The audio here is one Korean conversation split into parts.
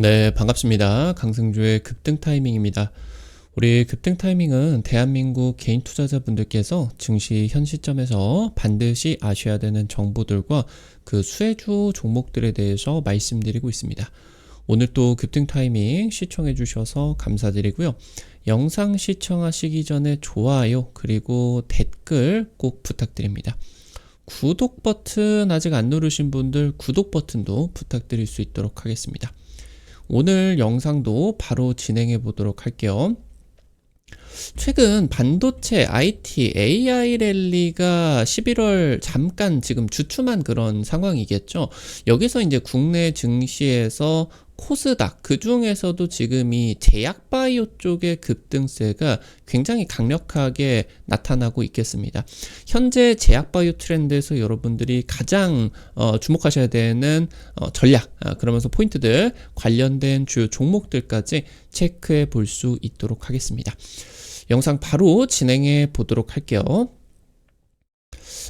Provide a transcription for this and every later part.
네, 반갑습니다. 강승주의 급등 타이밍입니다. 우리 급등 타이밍은 대한민국 개인 투자자분들께서 증시 현 시점에서 반드시 아셔야 되는 정보들과 그 수혜주 종목들에 대해서 말씀드리고 있습니다. 오늘 또 급등 타이밍 시청해 주셔서 감사드리고요. 영상 시청하시기 전에 좋아요 그리고 댓글 꼭 부탁드립니다. 구독 버튼 아직 안 누르신 분들 구독 버튼도 부탁드릴 수 있도록 하겠습니다. 오늘 영상도 바로 진행해 보도록 할게요. 최근 반도체, IT, AI 랠리가 11월 잠깐 지금 주춤한 그런 상황이겠죠. 여기서 이제 국내 증시에서 코스닥 그 중에서도 지금 이 제약 바이오 쪽의 급등세가 굉장히 강력하게 나타나고 있겠습니다. 현재 제약 바이오 트렌드에서 여러분들이 가장 어, 주목하셔야 되는 어, 전략 아, 그러면서 포인트들 관련된 주요 종목들까지 체크해 볼 수 있도록 하겠습니다. 영상 바로 진행해 보도록 할게요.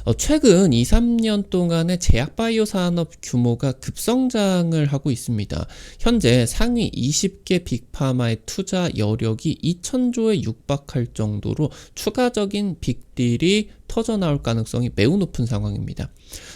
어, 최근 2, 3년 동안의 제약바이오 산업 규모가 급성장을 하고 있습니다. 현재 상위 20개 빅파마의 투자 여력이 2천조에 육박할 정도로 추가적인 빅딜이 터져 나올 가능성이 매우 높은 상황입니다.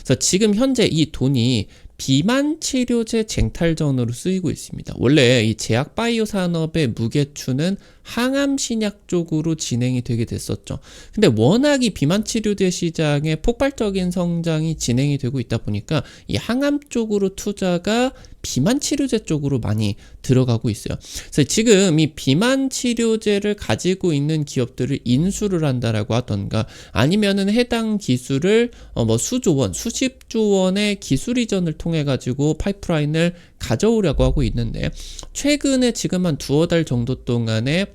그래서 지금 현재 이 돈이 비만 치료제 쟁탈전으로 쓰이고 있습니다. 원래 이 제약 바이오 산업의 무게추는 항암 신약 쪽으로 진행이 되게 됐었죠. 근데 워낙 이 비만 치료제 시장에 폭발적인 성장이 진행이 되고 있다 보니까 이 항암 쪽으로 투자가 비만 치료제 쪽으로 많이 들어가고 있어요. 그래서 지금 이 비만 치료제를 가지고 있는 기업들을 인수를 한다라고 하던가 아니면은 해당 기술을 어 뭐 수조 원, 수십조 원의 기술 이전을 통해 가지고 파이프라인을 가져오려고 하고 있는데 최근에 지금 한 두어 달 정도 동안에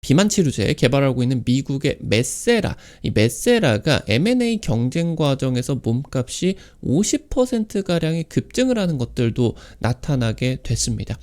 비만 치료제 개발하고 있는 미국의 메세라. 이 메세라가 M&A 경쟁 과정에서 몸값이 50%가량의 급증을 하는 것들도 나타나게 됐습니다.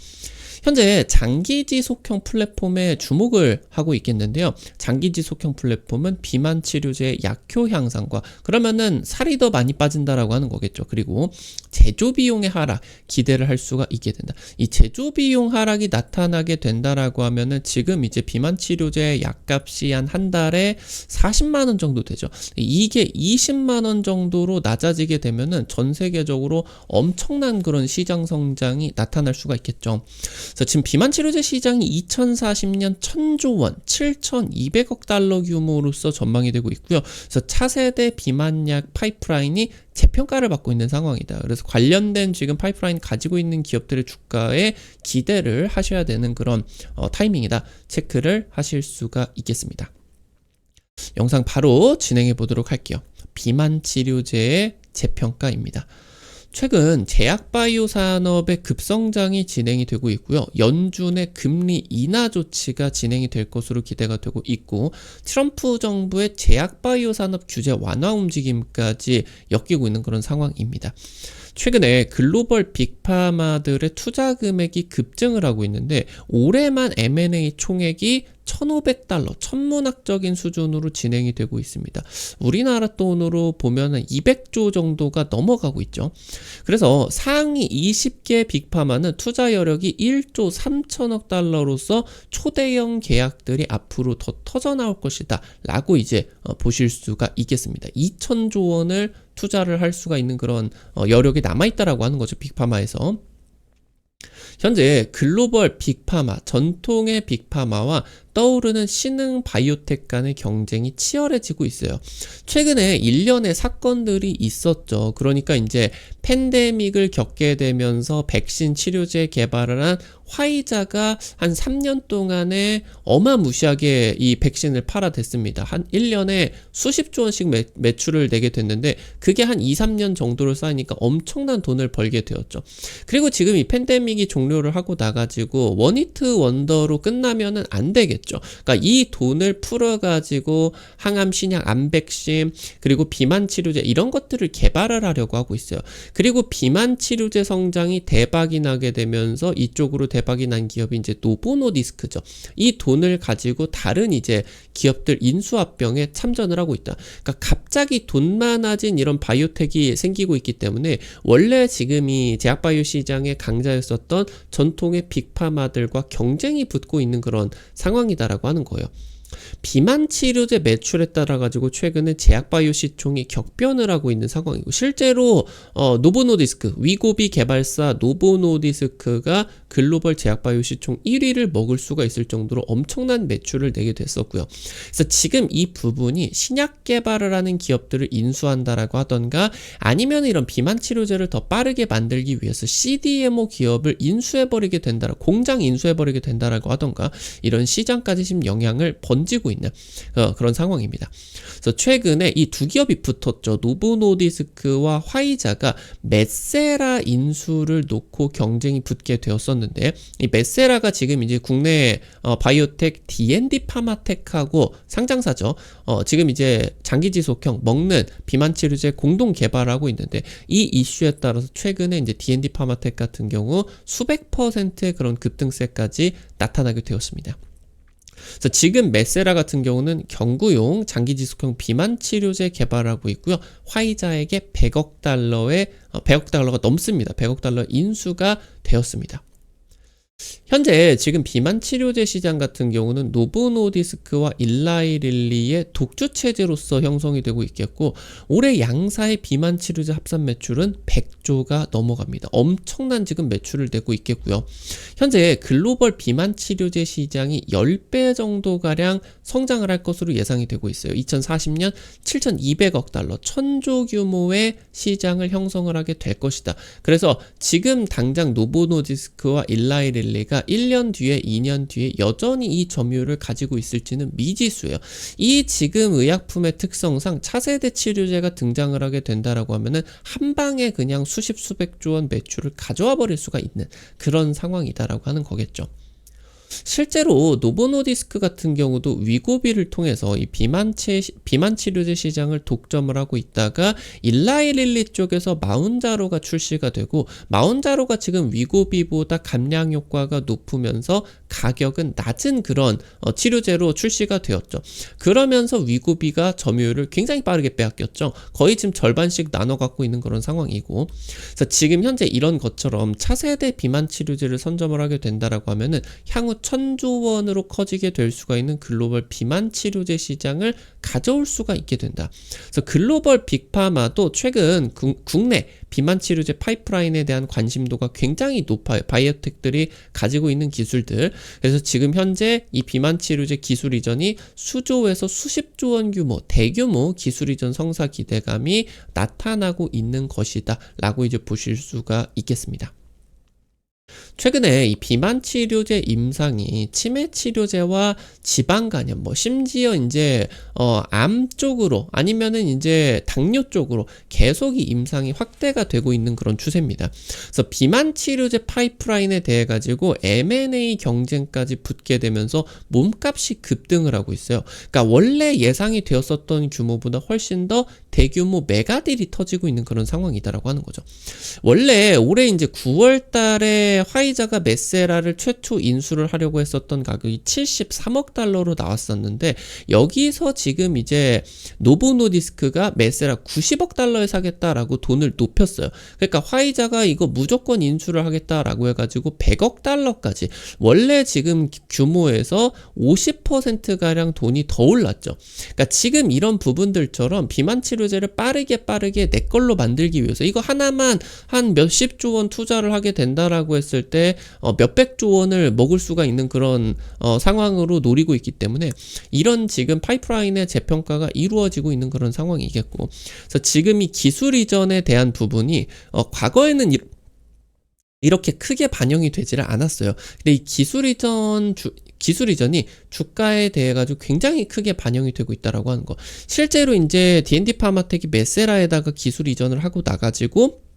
현재 장기 지 속형 플랫폼에 주목을 하고 있겠는데요. 장기 지 속형 플랫폼은 비만 치료제의 약효 향상과 그러면은 살이 더 많이 빠진다라고 하는 거겠죠. 그리고 제조 비용의 하락 기대를 할 수가 있게 된다. 이 제조 비용 하락이 나타나게 된다라고 하면은 지금 이제 비만 치료제 약값이 한 한 달에 40만 원 정도 되죠. 이게 20만 원 정도로 낮아지게 되면은 전 세계적으로 엄청난 그런 시장 성장이 나타날 수가 있겠죠. 그래서 지금 비만 치료제 시장이 2040년 1000조 원, 7,200억 달러 규모로서 전망이 되고 있고요. 그래서 차세대 비만약 파이프라인이 재평가를 받고 있는 상황이다. 그래서 관련된 지금 파이프라인 가지고 있는 기업들의 주가에 기대를 하셔야 되는 그런 어, 타이밍이다. 체크를 하실 수가 있겠습니다. 영상 바로 진행해 보도록 할게요. 비만 치료제의 재평가입니다. 최근 제약바이오 산업의 급성장이 진행이 되고 있고요. 연준의 금리 인하 조치가 진행이 될 것으로 기대가 되고 있고 트럼프 정부의 제약바이오 산업 규제 완화 움직임까지 엮이고 있는 그런 상황입니다. 최근에 글로벌 빅파마들의 투자 금액이 급증을 하고 있는데 올해만 M&A 총액이 1,500달러, 천문학적인 수준으로 진행이 되고 있습니다. 우리나라 돈으로 보면 200조 정도가 넘어가고 있죠. 그래서 상위 20개 빅파마는 투자 여력이 1조 3천억 달러로서 초대형 계약들이 앞으로 더 터져 나올 것이다. 라고 이제 어, 보실 수가 있겠습니다. 2천조 원을 투자를 할 수가 있는 그런 어, 여력이 남아있다라고 하는 거죠. 빅파마에서. 현재 글로벌 빅파마, 전통의 빅파마와 떠오르는 신흥 바이오텍 간의 경쟁이 치열해지고 있어요. 최근에 일련의 사건들이 있었죠. 그러니까 이제 팬데믹을 겪게 되면서 백신 치료제 개발을 한 화이자가 한 3년 동안에 어마무시하게 이 백신을 팔아댔습니다. 한 1년에 수십조 원씩 매, 매출을 내게 됐는데 그게 한 2, 3년 정도로 쌓이니까 엄청난 돈을 벌게 되었죠. 그리고 지금 이 팬데믹이 종료를 하고 나가지고 원히트 원더로 끝나면은 안 되겠죠. 있죠. 그러니까 이 돈을 풀어 가지고 항암 신약, 암 백신 그리고 비만 치료제 이런 것들을 개발을 하려고 하고 있어요. 그리고 비만 치료제 성장이 대박이 나게 되면서 이쪽으로 대박이 난 기업이 이제 노보노디스크죠. 이 돈을 가지고 다른 이제 기업들 인수합병에 참전을 하고 있다. 그러니까 갑자기 돈 많아진 이런 바이오텍이 생기고 있기 때문에 원래 지금 이 제약바이오 시장의 강자였었던 전통의 빅파마들과 경쟁이 붙고 있는 그런 상황이 다라고 하는 거예요. 비만 치료제 매출에 따라 가지고 최근에 제약바이오 시총이 격변을 하고 있는 상황이고 실제로 어, 노보노디스크 위고비 개발사 노보노디스크가 글로벌 제약바이오 시총 1위를 먹을 수가 있을 정도로 엄청난 매출을 내게 됐었고요. 그래서 지금 이 부분이 신약 개발을 하는 기업들을 인수한다라고 하던가 아니면 이런 비만 치료제를 더 빠르게 만들기 위해서 CDMO 기업을 인수해버리게 된다라 공장 인수해버리게 된다라고 하던가 이런 시장까지 지금 영향을 번지고 있는 어, 그런 상황입니다. 그래서 최근에 이 두 기업이 붙었죠. 노보노디스크와 화이자가 메세라 인수를 놓고 경쟁이 붙게 되었었는데 이 메세라가 지금 이제 국내 어, 바이오텍 D&D 파마텍하고 상장사죠. 어, 지금 이제 장기 지속형 먹는 비만 치료제 공동 개발하고 있는데 이 이슈에 따라서 최근에 이제 D&D 파마텍 같은 경우 수백 퍼센트의 그런 급등세까지 나타나게 되었습니다. 그래서 지금 메세라 같은 경우는 경구용 장기 지속형 비만 치료제 개발하고 있고요. 화이자에게 100억 달러의 100억 달러가 넘습니다. 100억 달러 인수가 되었습니다. 현재 지금 비만 치료제 시장 같은 경우는 노보노디스크와 일라이릴리의 독주 체제로서 형성이 되고 있겠고 올해 양사의 비만 치료제 합산 매출은 100조가 넘어갑니다. 엄청난 지금 매출을 내고 있겠고요. 현재 글로벌 비만 치료제 시장이 10배 정도 가량 성장을 할 것으로 예상이 되고 있어요. 2040년 7,200억 달러, 천조 규모의 시장을 형성을 하게 될 것이다. 그래서 지금 당장 노보노디스크와 일라이릴리 가 1년 뒤에 2년 뒤에 여전히 이 점유율을 가지고 있을지는 미지수예요. 이 지금 의약품의 특성상 차세대 치료제가 등장을 하게 된다라고 하면은 한 방에 그냥 수십 수백 조 원 매출을 가져와 버릴 수가 있는 그런 상황이다라고 하는 거겠죠. 실제로 노보노디스크 같은 경우도 위고비를 통해서 이 비만치, 비만 치료제 시장을 독점을 하고 있다가 일라이릴리 쪽에서 마운자로가 출시가 되고 마운자로가 지금 위고비보다 감량 효과가 높으면서 가격은 낮은 그런 어, 치료제로 출시가 되었죠. 그러면서 위고비가 점유율을 굉장히 빠르게 빼앗겼죠. 거의 지금 절반씩 나눠 갖고 있는 그런 상황이고 그래서 지금 현재 이런 것처럼 차세대 비만 치료제를 선점을 하게 된다라고 하면은 향후 천조 원으로 커지게 될 수가 있는 글로벌 비만 치료제 시장을 가져올 수가 있게 된다. 그래서 글로벌 빅파마도 최근 구, 국내 비만 치료제 파이프라인에 대한 관심도가 굉장히 높아요. 바이오텍들이 가지고 있는 기술들. 그래서 지금 현재 이 비만 치료제 기술 이전이 수조에서 수십조 원 규모, 대규모 기술 이전 성사 기대감이 나타나고 있는 것이다. 라고 이제 보실 수가 있겠습니다. 최근에 이 비만 치료제 임상이 치매 치료제와 지방 간염 뭐 심지어 이제 어 암 쪽으로 아니면은 이제 당뇨 쪽으로 계속 이 임상이 확대가 되고 있는 그런 추세입니다. 그래서 비만 치료제 파이프라인에 대해 가지고 M&A 경쟁까지 붙게 되면서 몸값이 급등을 하고 있어요. 그러니까 원래 예상이 되었었던 규모보다 훨씬 더 대규모 메가딜이 터지고 있는 그런 상황이다라고 하는 거죠. 원래 올해 이제 9월 달에 화이 자가 메세라를 최초 인수를 하려고 했었던 가격이 73억 달러로 나왔었는데 여기서 지금 이제 노보노디스크가 메세라 90억 달러에 사겠다라고 돈을 높였어요. 그러니까 화이자가 이거 무조건 인수를 하겠다라고 해가지고 100억 달러까지 원래 지금 규모에서 50%가량 돈이 더 올랐죠. 그러니까 지금 이런 부분들처럼 비만 치료 치료제를 빠르게 빠르게 내 걸로 만들기 위해서 이거 하나만 한 몇십조 원 투자를 하게 된다라고 했을 때 어, 몇백 조 원을 먹을 수가 있는 그런 어, 상황으로 노리고 있기 때문에 이런 지금 파이프라인의 재평가가 이루어지고 있는 그런 상황이겠고 그래서 지금 이 기술 이전에 대한 부분이 어, 과거에는 이, 이렇게 크게 반영이 되지를 않았어요. 근데 이 기술 이전 주, 기술 이전이 주가에 대해 가지고 굉장히 크게 반영이 되고 있다라고 하는 거. 실제로 이제 D&D 파마텍이 메세라에다가 기술 이전을 하고 나가지고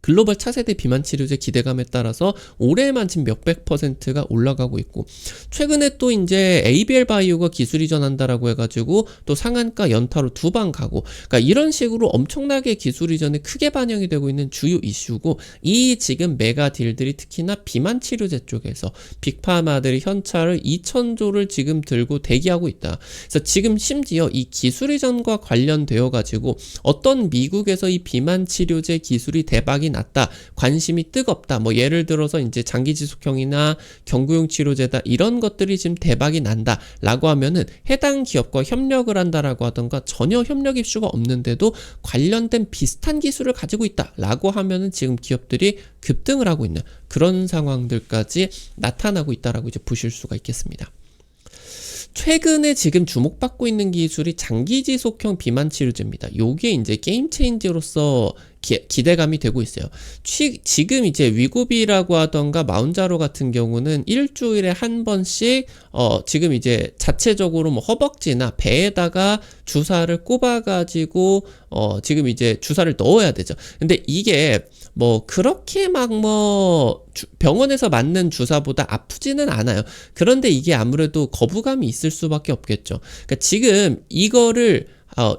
글로벌 차세대 비만 치료제 기대감에 따라서 올해만 지금 몇백 퍼센트가 올라가고 있고 최근에 또 이제 ABL 바이오가 기술 이전한다라고 해가지고 또 상한가 연타로 두 방 가고 그러니까 이런 식으로 엄청나게 기술 이전에 크게 반영이 되고 있는 주요 이슈고 이 지금 메가 딜들이 특히나 비만 치료제 쪽에서 빅파마들이 현찰을 2천조를 지금 들고 대기하고 있다. 그래서 지금 심지어 이 기술 이전과 관련되어 가지고 어떤 미국에서 이 비만 치료제 기술이 대박이 났다. 관심이 뜨겁다. 뭐 예를 들어서 이제 장기 지속형이나 경구용 치료제다. 이런 것들이 지금 대박이 난다라고 하면은 해당 기업과 협력을 한다라고 하던가 전혀 협력 입수가 없는데도 관련된 비슷한 기술을 가지고 있다라고 하면은 지금 기업들이 급등을 하고 있는 그런 상황들까지 나타나고 있다라고 이제 보실 수가 있겠습니다. 최근에 지금 주목받고 있는 기술이 장기 지속형 비만 치료제입니다. 요게 이제 게임 체인지로서 기, 기대감이 되고 있어요. 취, 지금 이제 위고비라고 하던가 마운자로 같은 경우는 일주일에 한 번씩 어 지금 이제 자체적으로 뭐 허벅지나 배에다가 주사를 꼽아 가지고 어 지금 이제 주사를 넣어야 되죠. 근데 이게 뭐 그렇게 막 뭐 병원에서 맞는 주사보다 아프지는 않아요. 그런데 이게 아무래도 거부감이 있을 수밖에 없겠죠. 그러니까 지금 이거를 어,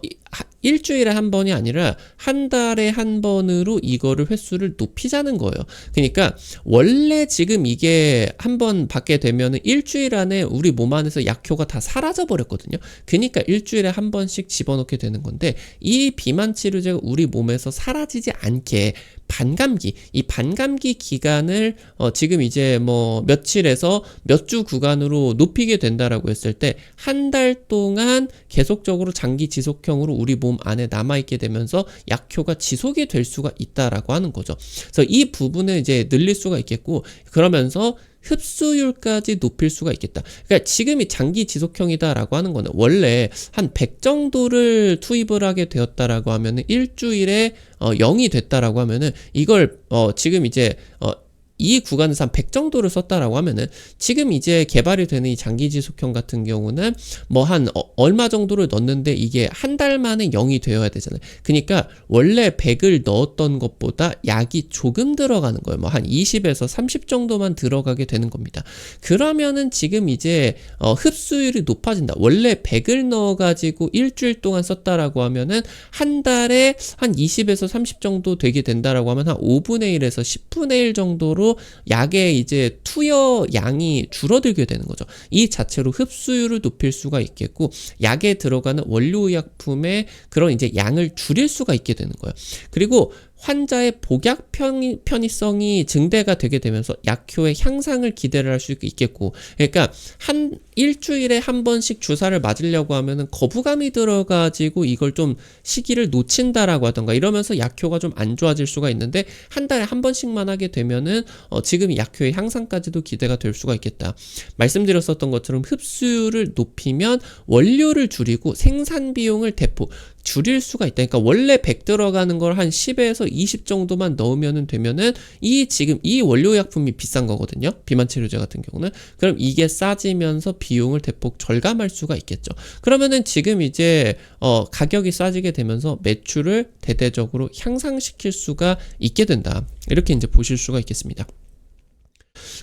일주일에 한 번이 아니라 한 달에 한 번으로 이거를 횟수를 높이자는 거예요. 그러니까 원래 지금 이게 한 번 받게 되면은 일주일 안에 우리 몸 안에서 약효가 다 사라져 버렸거든요. 그러니까 일주일에 한 번씩 집어넣게 되는 건데 이 비만 치료제가 우리 몸에서 사라지지 않게 반감기 이 반감기 기간을 어 지금 이제 뭐 며칠에서 몇 주 구간으로 높이게 된다라고 했을 때 한 달 동안 계속적으로 장기 지속형으로 우리 몸 안에 남아 있게 되면서 약효가 지속이 될 수가 있다라고 하는 거죠. 그래서 이 부분을 이제 늘릴 수가 있겠고 그러면서 흡수율까지 높일 수가 있겠다. 그러니까 지금이 장기 지속형이다라고 하는 거는 원래 한 100 정도를 투입을 하게 되었다라고 하면은 일주일에 어 0이 됐다라고 하면은 이걸 어 지금 이제 어 이 구간에서 한 100 정도를 썼다라고 하면은 지금 이제 개발이 되는 이 장기 지속형 같은 경우는 뭐한 어, 얼마 정도를 넣는데 이게 한 달 만에 0이 되어야 되잖아요. 그러니까 원래 100을 넣었던 것보다 약이 조금 들어가는 거예요. 뭐 한 20에서 30 정도만 들어가게 되는 겁니다. 그러면은 지금 이제 어, 흡수율이 높아진다. 원래 100을 넣어 가지고 일주일 동안 썼다라고 하면은 한 달에 한 20에서 30 정도 되게 된다라고 하면 한 5분의 1에서 10분의 1 정도로 약의 이제 투여 양이 줄어들게 되는 거죠. 이 자체로 흡수율을 높일 수가 있겠고 약에 들어가는 원료의약품의 그런 이제 양을 줄일 수가 있게 되는 거예요. 그리고 환자의 복약 편의, 편의성이 증대가 되게 되면서 약효의 향상을 기대를 할 수 있겠고 그러니까 한 일주일에 한 번씩 주사를 맞으려고 하면은 거부감이 들어가지고 이걸 좀 시기를 놓친다라고 하던가 이러면서 약효가 좀 안 좋아질 수가 있는데 한 달에 한 번씩만 하게 되면은 어 지금 약효의 향상까지도 기대가 될 수가 있겠다. 말씀드렸었던 것처럼 흡수율을 높이면 원료를 줄이고 생산 비용을 대폭 줄일 수가 있다. 그러니까 원래 100 들어가는 걸 한 10에서 20 정도만 넣으면 되면은 이 지금 이 원료 약품이 비싼 거거든요. 비만 치료제 같은 경우는 그럼 이게 싸지면서 비 용을 대폭 절감할 수가 있겠죠. 그러면은 지금 이제 어 가격이 싸지게 되면서 매출을 대대적으로 향상시킬 수가 있게 된다. 이렇게 이제 보실 수가 있겠습니다.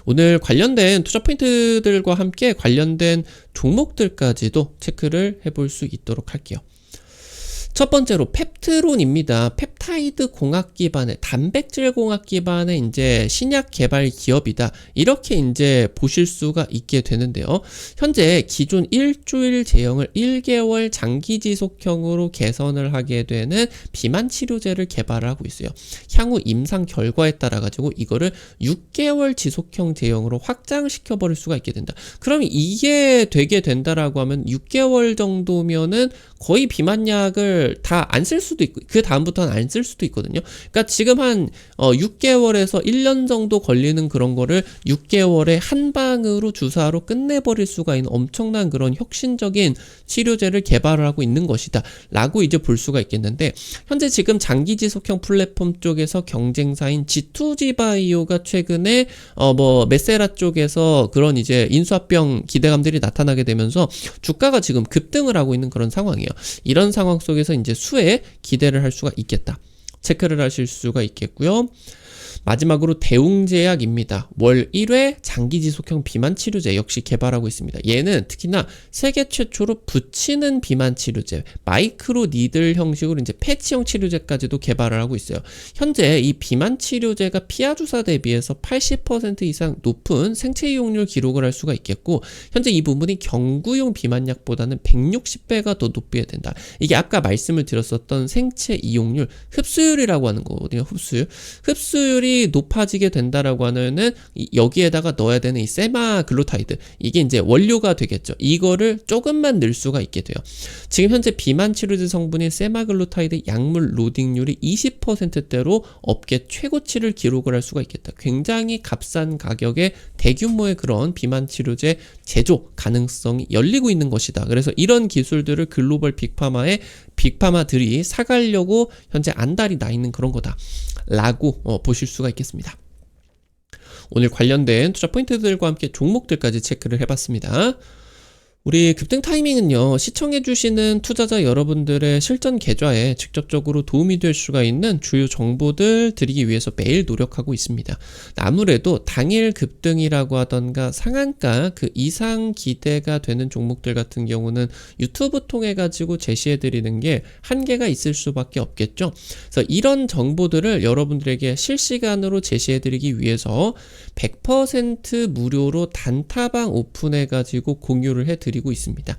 오늘 관련된 투자 포인트들과 함께 관련된 종목들까지도 체크를 해볼 수 있도록 할게요. 첫 번째로 펩트론입니다. 펩타이드 공학 기반의 단백질 공학 기반의 이제 신약 개발 기업이다. 이렇게 이제 보실 수가 있게 되는데요. 현재 기존 일주일 제형을 1개월 장기 지속형으로 개선을 하게 되는 비만 치료제를 개발을 하고 있어요. 향후 임상 결과에 따라 가지고 이거를 6개월 지속형 제형으로 확장시켜 버릴 수가 있게 된다. 그럼 이게 되게 된다라고 하면 6개월 정도면은 거의 비만약을 다 안 쓸 수도 있고 그 다음부터는 안 쓸 수도 있거든요. 그러니까 지금 한 어, 6개월에서 1년 정도 걸리는 그런 거를 6개월에 한 방으로 주사로 끝내버릴 수가 있는 엄청난 그런 혁신적인 치료제를 개발을 하고 있는 것이다. 라고 이제 볼 수가 있겠는데 현재 지금 장기 지속형 플랫폼 쪽에서 경쟁사인 G2G 바이오가 최근에 어 뭐 메세라 쪽에서 그런 이제 인수합병 기대감들이 나타나게 되면서 주가가 지금 급등을 하고 있는 그런 상황이에요. 이런 상황 속에서 이제 수에 기대를 할 수가 있겠다. 체크를 하실 수가 있겠고요. 마지막으로 대웅제약입니다. 월 1회 장기 지속형 비만 치료제 역시 개발하고 있습니다. 얘는 특히나 세계 최초로 붙이는 비만 치료제, 마이크로 니들 형식으로 이제 패치형 치료제까지도 개발을 하고 있어요. 현재 이 비만 치료제가 피하 주사 대비해서 80% 이상 높은 생체 이용률 기록을 할 수가 있겠고 현재 이 부분이 경구용 비만약보다는 160배가 더 높게 된다. 이게 아까 말씀을 드렸었던 생체 이용률 흡수율이라고 하는 거거든요. 흡수율. 흡수율이 높아지게 된다라고 하면은 이- 여기에다가 넣어야 되는 이 세마글루타이드 이게 이제 원료가 되겠죠. 이거를 조금만 넣을 수가 있게 돼요. 지금 현재 비만 치료제 성분인 세마글루타이드 약물 로딩률이 20%대로 업계 최고치를 기록을 할 수가 있겠다. 굉장히 값싼 가격에 대규모의 그런 비만 치료제 제조 가능성이 열리고 있는 것이다. 그래서 이런 기술들을 글로벌 빅파마의 빅파마들이 사가려고 현재 안달이 나 있는 그런 거다. 라고 어, 보실 수가 있겠습니다. 오늘 관련된 투자 포인트들과 함께 종목들까지 체크를 해봤습니다. 우리 급등 타이밍은요, 시청해주시는 투자자 여러분들의 실전 계좌에 직접적으로 도움이 될 수가 있는 주요 정보들 드리기 위해서 매일 노력하고 있습니다. 아무래도 당일 급등이라고 하던가 상한가 그 이상 기대가 되는 종목들 같은 경우는 유튜브 통해 가지고 제시해 드리는 게 한계가 있을 수밖에 없겠죠. 그래서 이런 정보들을 여러분들에게 실시간으로 제시해 드리기 위해서 100% 무료로 단타방 오픈해 가지고 공유를 해 드리고 있습니다.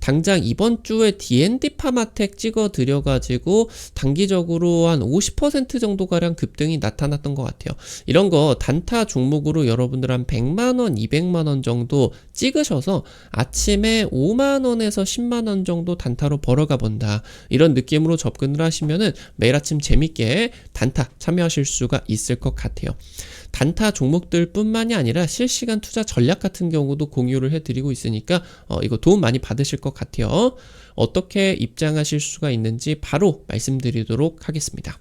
당장 이번 주에 D&D 파마텍 찍어 드려 가지고 단기적으로 한 50% 정도 가량 급등이 나타났던 것 같아요. 이런 거 단타 종목으로 여러분들 한 100만 원, 200만 원 정도 찍으셔서 아침에 5만 원에서 10만 원 정도 단타로 벌어가 본다. 이런 느낌으로 접근을 하시면은 매일 아침 재밌게 단타 참여하실 수가 있을 것 같아요. 단타 종목들 뿐만이 아니라 실시간 투자 전략 같은 경우도 공유를 해드리고 있으니까 어, 이거 도움 많이 받으실 것 같아요. 어떻게 입장하실 수가 있는지 바로 말씀드리도록 하겠습니다.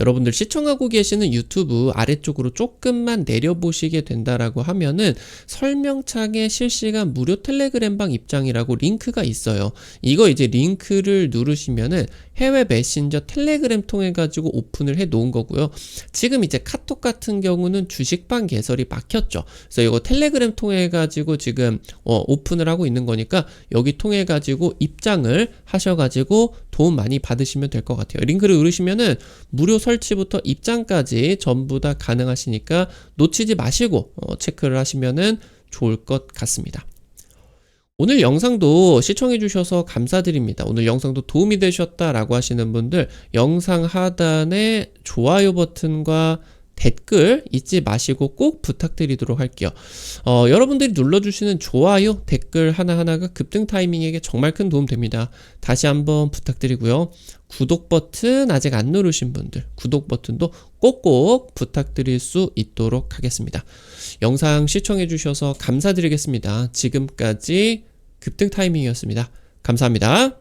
여러분들 시청하고 계시는 유튜브 아래쪽으로 조금만 내려보시게 된다라고 하면은 설명창에 실시간 무료 텔레그램방 입장이라고 링크가 있어요. 이거 이제 링크를 누르시면은 해외 메신저 텔레그램 통해 가지고 오픈을 해 놓은 거고요. 지금 이제 카톡 같은 경우는 주식방 개설이 막혔죠. 그래서 이거 텔레그램 통해 가지고 지금 어, 오픈을 하고 있는 거니까 여기 통해 가지고 입장을 하셔 가지고 도움 많이 받으시면 될 것 같아요. 링크를 누르시면은 무료 설치부터 입장까지 전부 다 가능하시니까 놓치지 마시고 어, 체크를 하시면은 좋을 것 같습니다. 오늘 영상도 시청해주셔서 감사드립니다. 오늘 영상도 도움이 되셨다라고 하시는 분들 영상 하단에 좋아요 버튼과 댓글 잊지 마시고 꼭 부탁드리도록 할게요. 어, 여러분들이 눌러주시는 좋아요, 댓글 하나하나가 급등 타이밍에게 정말 큰 도움 됩니다. 다시 한번 부탁드리고요. 구독 버튼 아직 안 누르신 분들, 구독 버튼도 꼭꼭 부탁드릴 수 있도록 하겠습니다. 영상 시청해 주셔서 감사드리겠습니다. 지금까지 급등 타이밍이었습니다. 감사합니다.